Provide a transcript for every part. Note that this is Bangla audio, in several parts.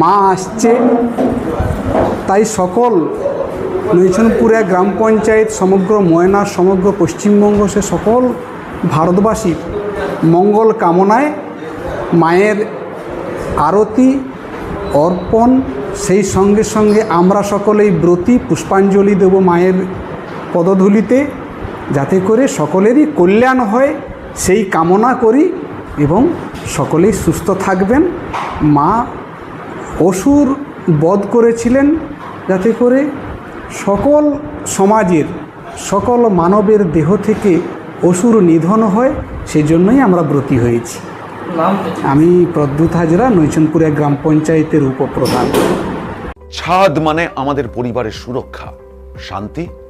মা আসছে, তাই সকল নৈছনপুরা গ্রাম পঞ্চায়েত, সমগ্র ময়না সমগ্র পশ্চিমবঙ্গ, সে সকল ভারতবাসীর মঙ্গল কামনায় মায়ের আরতি, অর্পণ, সেই সঙ্গে সঙ্গে আমরা সকলেই ব্রতী পুষ্পাঞ্জলি দেব মায়ের পদধূলিতে, যাতে করে সকলেরই কল্যাণ হয়, সেই কামনা করি এবং সকলেই সুস্থ থাকবেন। মা অসুর বধ করেছিলেন যাতে করে সকল সমাজের সকল মানবের দেহ থেকে অসুর নিধন হয় সেই জন্যই আমরা ব্রতী হয়েছি। আমি প্রদ্যুৎ হাজরা নৈচনপুরে গ্রাম পঞ্চায়েতের উপপ্রধান। ছাদ মানে আমাদের পরিবারের সুরক্ষা শান্তি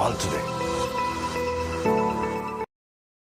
call today.